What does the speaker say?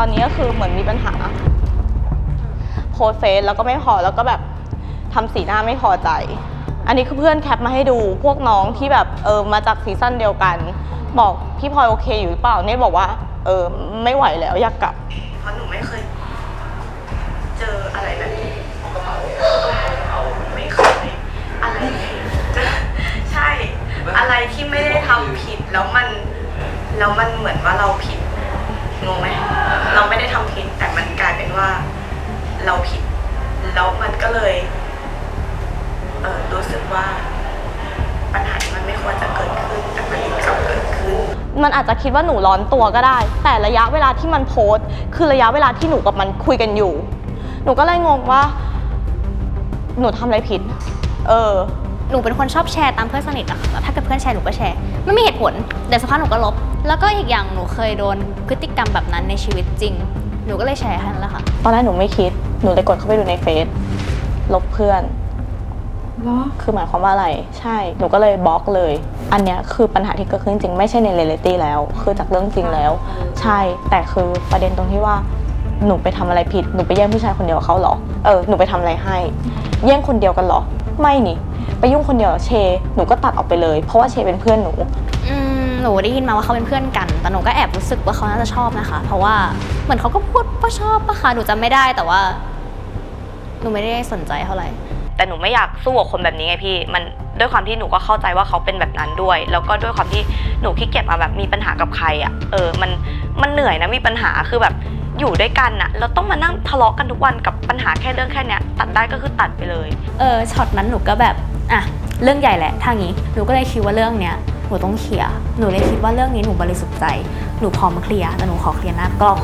ตอนนี้ก็คือเหมือนมีปัญหา โพสเฟซแล้วก็ไม่พอแล้วก็แบบทำสีหน้าไม่พอใจ อันนี้คือเพื่อนแคปมาให้ดูพวกน้องที่แบบเออมาจากซีซั่นเดียวกัน บอกพี่พลอยโอเคอยู่หรือเปล่าเนี่ยบอกว่าเออไม่ไหวแล้วอยากกลับ เพราะหนูไม่เคย เจออะไรแบบนี้ไม่เคยอะไรใช่ อะไรที่ไม่ได้ทำผิดแล้วมัน แล้วมันเหมือนว่าเราผิดงงไหม เราไม่ได้ทำผิดแต่มันกลายเป็นว่า เราผิดแล้วมันก็เลยเออรู้สึกว่า ปัญหามันไม่ควรจะเกิดขึ้น แต่มันกลับเกิดขึ้น มันอาจจะคิดว่าหนูร้อนตัวก็ได้ แต่ระยะเวลาที่มันโพสต์ คือระยะเวลาที่หนูกับมันคุยกันอยู่ หนูก็เลยงงว่า หนูทำอะไรผิด เออ หนูเป็นคนชอบแชร์ตามเพื่อนสนิทอะค่ะแล้วถ้าเกิดเพื่อนแชร์หนูก็แชร์ไม่มีเหตุผลเดี๋ยวสักพักหนูก็ลบ แล้วก็อีกอย่างหนูเคยโดนพฤติกรรมแบบนั้นในชีวิตจริง หนูก็เลยแชร์ให้นั่นแหละค่ะ ตอนแรกหนูไม่คิด หนูเลยกดเข้าไปดูในเฟซ ลบเพื่อนเหรอ คือหมายความว่าอะไร ใช่ หนูก็เลยบล็อกเลย อันเนี้ยคือปัญหาที่เกิดขึ้นจริงไม่ใช่ในเรลิตี้แล้ว คือจากเรื่องจริงแล้ว ใช่ แต่คือประเด็นตรงที่ว่า หนูไปทำอะไรผิด หนูไปแย่งผู้ชายคนเดียวกับเขาเหรอ เออ หนูไปทำอะไรให้ แย่งคนเดียวกันเหรอ ไม่นี่ ไปยุ่งคนเดียวกับเช หนูก็ตัดออกไปเลย เพราะว่าเชเป็นเพื่อนหนู อืมหนูได้ยินมาว่าเขาเป็นเพื่อนกัน แต่หนูก็แอบรู้สึกว่าเขาน่าจะชอบนะคะ เพราะว่าเหมือนเขาก็พูดว่าชอบปะคะหนูจำไม่ได้แต่ว่า หนูไม่ได้สนใจเท่าไหร่ แต่หนูไม่อยากสู้กับคนแบบนี้ไงพี่ มันด้วยความที่หนูก็เข้าใจว่าเขาเป็นแบบนั้นด้วย แล้วก็ด้วยความที่หนูขี้เกียจมาแบบมีปัญหากับใครอะ่ะ เออ มัน มันเหนื่อยนะ มีปัญหา คือแบบอยู่ด้วยกันอะ่ะเราต้องมานั่งทะเลาะกันทุกวันกับปัญหาแค่เรื่องแค่เนี้ย ตัดได้ก็คือตัดไปเลย เออช็อตนั้นหนูก็แบบ อะเรื่องใหญ่แหละทางนี้หนูก็เลยคิดว่าเรื่องเนี้ยหนูต้องเคลียร์หนูเลยคิดว่าเรื่องนี้หนูบริสุทธิ์ใจ หนูพร้อมเคลียร์แต่หนูขอเคลียร์หน้ากล้อง